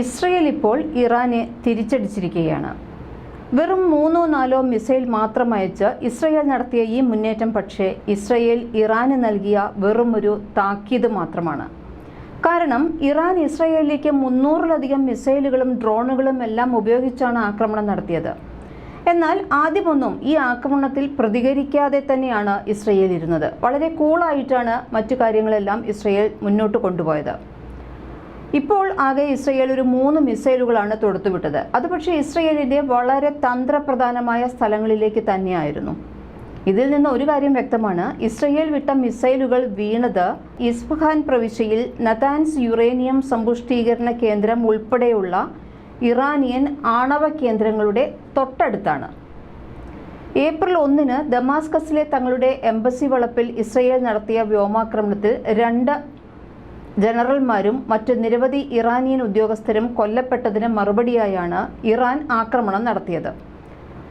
Israel ഇപ്പോൾ ഇറാനെ തിരിച്ചടിച്ചിരിക്കുകയാണ്. വെറും മൂന്നോ നാലോ മിസൈൽ മാത്രം അയച്ച് ഇസ്രയേൽ നടത്തിയ ഈ മുന്നേറ്റം പക്ഷേ ഇസ്രയേൽ ഇറാന് നൽകിയ വെറും ഒരു താക്കീത് മാത്രമാണ്. കാരണം ഇറാൻ ഇസ്രയേലിലേക്ക് മുന്നൂറിലധികം മിസൈലുകളും ഡ്രോണുകളും എല്ലാം ഉപയോഗിച്ചാണ് ആക്രമണം നടത്തിയത്. എന്നാൽ ആദ്യമൊന്നും ഈ ആക്രമണത്തിൽ പ്രതികരിക്കാതെ തന്നെയാണ് ഇസ്രയേൽ ഇരുന്നത്. വളരെ കൂളായിട്ടാണ് മറ്റു കാര്യങ്ങളെല്ലാം ഇസ്രയേൽ മുന്നോട്ട് കൊണ്ടുപോയത്. ഇപ്പോൾ ആകെ ഇസ്രയേൽ ഒരു മൂന്ന് മിസൈലുകളാണ് തൊടുത്തുവിട്ടത്. അത് പക്ഷേ ഇസ്രയേലിന്റെ വളരെ തന്ത്രപ്രധാനമായ സ്ഥലങ്ങളിലേക്ക് തന്നെയായിരുന്നു. ഇതിൽ നിന്ന് ഒരു കാര്യം വ്യക്തമാണ്. ഇസ്രയേൽ വിട്ട മിസൈലുകൾ വീണത് ഇസ്ഫഹാൻ പ്രവിശ്യയിൽ നതാൻസ് യുറേനിയം സമ്പുഷ്ടീകരണ കേന്ദ്രം ഉൾപ്പെടെയുള്ള ഇറാനിയൻ ആണവ കേന്ദ്രങ്ങളുടെ തൊട്ടടുത്താണ്. ഏപ്രിൽ ഒന്നിന് ദമാസ്കസിലെ തങ്ങളുടെ എംബസി വളപ്പിൽ ഇസ്രയേൽ നടത്തിയ വ്യോമാക്രമണത്തിൽ രണ്ട് ജനറൽമാരും മറ്റ് നിരവധി ഇറാനിയൻ ഉദ്യോഗസ്ഥരും കൊല്ലപ്പെട്ടതിന് മറുപടിയായാണ് ഇറാൻ ആക്രമണം നടത്തിയത്.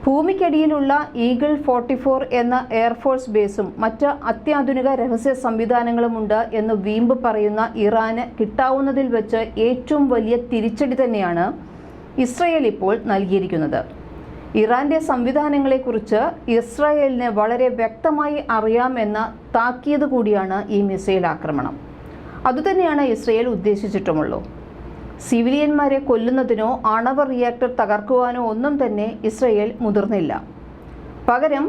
ഭൂമിക്കടിയിലുള്ള ഈഗിൾ ഫോർട്ടി ഫോർ എന്ന എയർഫോഴ്സ് ബേസും മറ്റ് അത്യാധുനിക രഹസ്യ സംവിധാനങ്ങളുമുണ്ട് എന്ന് വീമ്പ് പറയുന്ന ഇറാന് കിട്ടാവുന്നതിൽ വെച്ച് ഏറ്റവും വലിയ തിരിച്ചടി തന്നെയാണ് ഇസ്രയേൽ ഇപ്പോൾ നൽകിയിരിക്കുന്നത്. ഇറാന്റെ സംവിധാനങ്ങളെക്കുറിച്ച് ഇസ്രായേലിന് വളരെ വ്യക്തമായി അറിയാമെന്ന താക്കീത് കൂടിയാണ് ഈ മിസൈൽ ആക്രമണം. അതുതന്നെയാണ് ഇസ്രയേൽ ഉദ്ദേശിച്ചിട്ടുമുള്ളൂ. സിവിലിയന്മാരെ കൊല്ലുന്നതിനോ ആണവ റിയാക്ടർ തകർക്കുവാനോ ഒന്നും തന്നെ ഇസ്രയേൽ മുതിർന്നില്ല. പകരം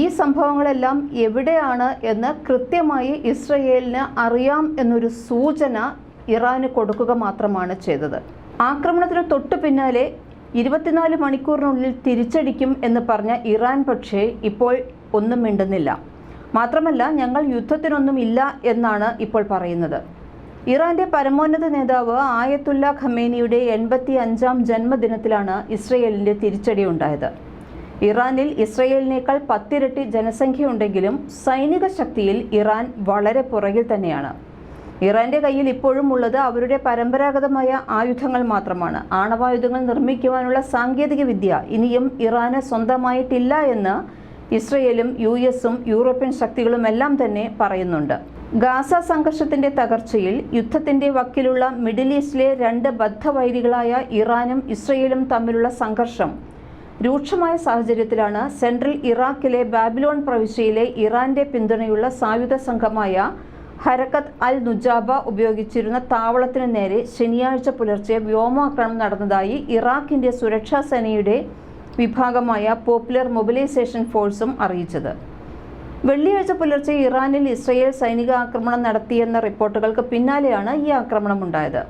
ഈ സംഭവങ്ങളെല്ലാം എവിടെയാണ് എന്ന് കൃത്യമായി ഇസ്രയേലിന് അറിയാം എന്നൊരു സൂചന ഇറാന് കൊടുക്കുക മാത്രമാണ് ചെയ്തത്. ആക്രമണത്തിന് തൊട്ടു പിന്നാലെ ഇരുപത്തിനാല് മണിക്കൂറിനുള്ളിൽ തിരിച്ചടിക്കും എന്ന് പറഞ്ഞ ഇറാൻ പക്ഷേ ഇപ്പോൾ ഒന്നും മിണ്ടുന്നില്ല. മാത്രമല്ല ഞങ്ങൾ യുദ്ധത്തിനൊന്നും ഇല്ല എന്നാണ് ഇപ്പോൾ പറയുന്നത്. ഇറാന്റെ പരമോന്നത നേതാവ് ആയത്തുല്ല ഖമേനിയുടെ എൺപത്തി അഞ്ചാം ജന്മദിനത്തിലാണ് ഇസ്രയേലിന്റെ തിരിച്ചടി ഉണ്ടായത് ഇറാനിൽ ഇസ്രയേലിനേക്കാൾ പത്തിരട്ടി ജനസംഖ്യയുണ്ടെങ്കിലും സൈനിക ശക്തിയിൽ ഇറാൻ വളരെ പുറകിൽ തന്നെയാണ്. ഇറാന്റെ കയ്യിൽ ഇപ്പോഴും ഉള്ളത് അവരുടെ പരമ്പരാഗതമായ ആയുധങ്ങൾ മാത്രമാണ്. ആണവായുധങ്ങൾ നിർമ്മിക്കുവാനുള്ള സാങ്കേതിക വിദ്യ ഇനിയും ഇറാന് സ്വന്തമായിട്ടില്ല എന്ന് ഇസ്രയേലും യു എസും യൂറോപ്യൻ ശക്തികളുമെല്ലാം തന്നെ പറയുന്നുണ്ട്. ഗാസ സംഘർഷത്തിന്റെ തകർച്ചയിൽ യുദ്ധത്തിന്റെ വക്കിലുള്ള മിഡിൽ ഈസ്റ്റിലെ രണ്ട് ബദ്ധവൈരികളായ ഇറാനും ഇസ്രയേലും തമ്മിലുള്ള സംഘർഷം രൂക്ഷമായ സാഹചര്യത്തിലാണ് സെൻട്രൽ ഇറാഖിലെ ബാബിലോൺ പ്രവിശ്യയിലെ ഇറാന്റെ പിന്തുണയുള്ള സായുധ സംഘമായ ഹരക്കത്ത് അൽ നുജാബ ഉപയോഗിച്ചിരുന്ന താവളത്തിന് നേരെ ശനിയാഴ്ച പുലർച്ചെ വ്യോമാക്രമണം നടന്നതായി ഇറാഖിന്റെ സുരക്ഷാ സേനയുടെ വിഭാഗമായ പോപ്പുലർ മൊബിലൈസേഷൻ ഫോഴ്സും അറിയിച്ചത്. വെള്ളിയാഴ്ച പുലർച്ചെ ഇറാനിൽ ഇസ്രയേൽ സൈനിക ആക്രമണം നടത്തിയെന്ന റിപ്പോർട്ടുകൾക്ക് പിന്നാലെയാണ് ഈ ആക്രമണം ഉണ്ടായത്.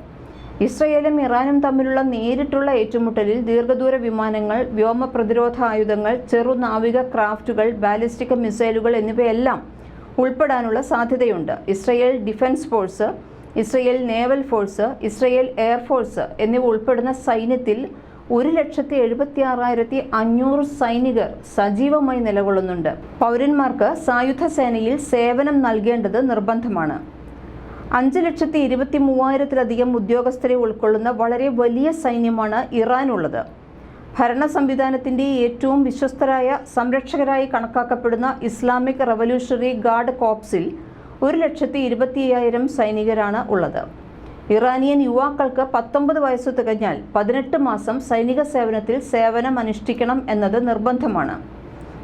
ഇസ്രയേലും ഇറാനും തമ്മിലുള്ള നേരിട്ടുള്ള ഏറ്റുമുട്ടലിൽ ദീർഘദൂര വിമാനങ്ങൾ വ്യോമ പ്രതിരോധ ആയുധങ്ങൾ ചെറു നാവിക ക്രാഫ്റ്റുകൾ ബാലിസ്റ്റിക് മിസൈലുകൾ എന്നിവയെല്ലാം ഉൾപ്പെടാനുള്ള സാധ്യതയുണ്ട്. Israel defence force Israel naval force Israel air force എന്നിവ ഉൾപ്പെടുന്ന സൈന്യത്തിൽ ഒരു ലക്ഷത്തി എഴുപത്തി ആറായിരത്തി അഞ്ഞൂറ് സൈനികർ സജീവമായി നിലകൊള്ളുന്നുണ്ട്. പൗരന്മാർക്ക് സായുധ സേനയിൽ സേവനം നൽകേണ്ടത് നിർബന്ധമാണ്. അഞ്ച് ലക്ഷത്തി ഇരുപത്തി മൂവായിരത്തിലധികം ഉദ്യോഗസ്ഥരെ ഉൾക്കൊള്ളുന്ന വളരെ വലിയ സൈന്യമാണ് ഇറാനുള്ളത്. ഭരണ സംവിധാനത്തിന്റെ ഏറ്റവും വിശ്വസ്തരായ സംരക്ഷകരായി കണക്കാക്കപ്പെടുന്ന ഇസ്ലാമിക് റവല്യൂഷണറി ഗാർഡ് കോപ്സിൽ ഒരു ലക്ഷത്തി ഇരുപത്തി അയ്യായിരം സൈനികരാണ് ഉള്ളത്. ഇറാനിയൻ യുവാക്കൾക്ക് പത്തൊമ്പത് വയസ്സ് തികഞ്ഞാൽ പതിനെട്ട് മാസം സൈനിക സേവനത്തിൽ സേവനം അനുഷ്ഠിക്കണം എന്നത് നിർബന്ധമാണ്.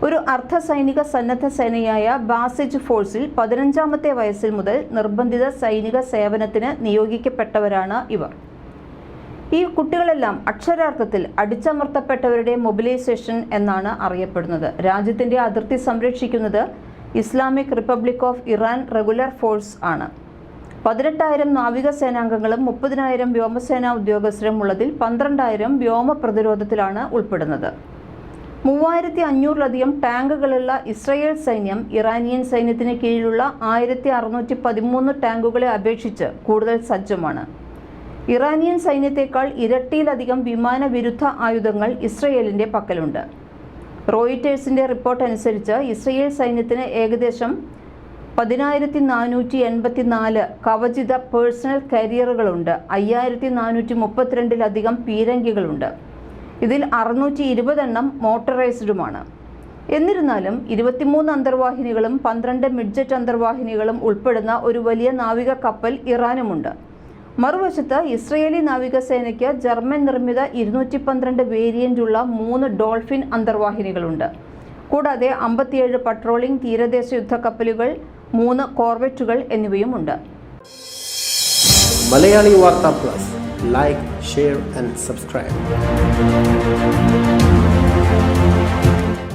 ഒരു അർദ്ധ സൈനിക സന്നദ്ധ സേനയായ ബാസിജ് ഫോഴ്സിൽ പതിനഞ്ചാമത്തെ വയസ്സിൽ മുതൽ നിർബന്ധിത സൈനിക സേവനത്തിന് നിയോഗിക്കപ്പെട്ടവരാണ് ഇവർ. ഈ കുട്ടികളെല്ലാം അക്ഷരാർത്ഥത്തിൽ അടിച്ചമർത്തപ്പെട്ടവരുടെ മൊബിലൈസേഷൻ എന്നാണ് അറിയപ്പെടുന്നത്. രാജ്യത്തിന്റെ അതിർത്തി സംരക്ഷിക്കുന്നത് Islamic republic of Iran regular force ആണ്. പതിനെട്ടായിരം നാവികസേനാംഗങ്ങളും മുപ്പതിനായിരം വ്യോമസേനാ ഉദ്യോഗസ്ഥരും ഉള്ളതിൽ പന്ത്രണ്ടായിരം വ്യോമ പ്രതിരോധത്തിലാണ് ഉൾപ്പെടുന്നത്. മൂവായിരത്തി അഞ്ഞൂറിലധികം ടാങ്കുകളുള്ള ഇസ്രയേൽ സൈന്യം ഇറാനിയൻ സൈന്യത്തിന് കീഴിലുള്ള ആയിരത്തി അറുന്നൂറ്റി പതിമൂന്ന് ടാങ്കുകളെ അപേക്ഷിച്ച് കൂടുതൽ സജ്ജമാണ്. ഇറാനിയൻ സൈന്യത്തെക്കാൾ ഇരട്ടിയിലധികം വിമാന വിരുദ്ധ ആയുധങ്ങൾ ഇസ്രയേലിന്റെ പക്കലുണ്ട്. റോയിറ്റേഴ്സിന്റെ റിപ്പോർട്ട് അനുസരിച്ച് ഇസ്രയേൽ സൈന്യത്തിന് ഏകദേശം പതിനായിരത്തി നാനൂറ്റി എൺപത്തി നാല് കവചിത പേഴ്സണൽ കരിയറുകളുണ്ട്. അയ്യായിരത്തി നാനൂറ്റി മുപ്പത്തിരണ്ടിലധികം പീരങ്കികളുണ്ട്. ഇതിൽ അറുന്നൂറ്റി ഇരുപതെണ്ണം മോട്ടറൈസ്ഡുമാണ്. എന്നിരുന്നാലും ഇരുപത്തിമൂന്ന് അന്തർവാഹിനികളും പന്ത്രണ്ട് മിഡ്ജറ്റ് അന്തർവാഹിനികളും ഉൾപ്പെടുന്ന ഒരു വലിയ നാവിക കപ്പൽ ഇറാനുമുണ്ട്. മറുവശത്ത് ഇസ്രയേലി നാവികസേനയ്ക്ക് ജർമ്മൻ നിർമ്മിത ഇരുന്നൂറ്റി പന്ത്രണ്ട് വേരിയന്റുള്ള മൂന്ന് ഡോൾഫിൻ അന്തർവാഹിനികളുണ്ട്. കൂടാതെ അമ്പത്തിയേഴ് പട്രോളിംഗ് തീരദേശ യുദ്ധക്കപ്പലുകൾ മൂന്ന് കോർവെറ്റുകൾ എന്നിവയുമുണ്ട്. Malayali Vartha plus. Like share and subscribe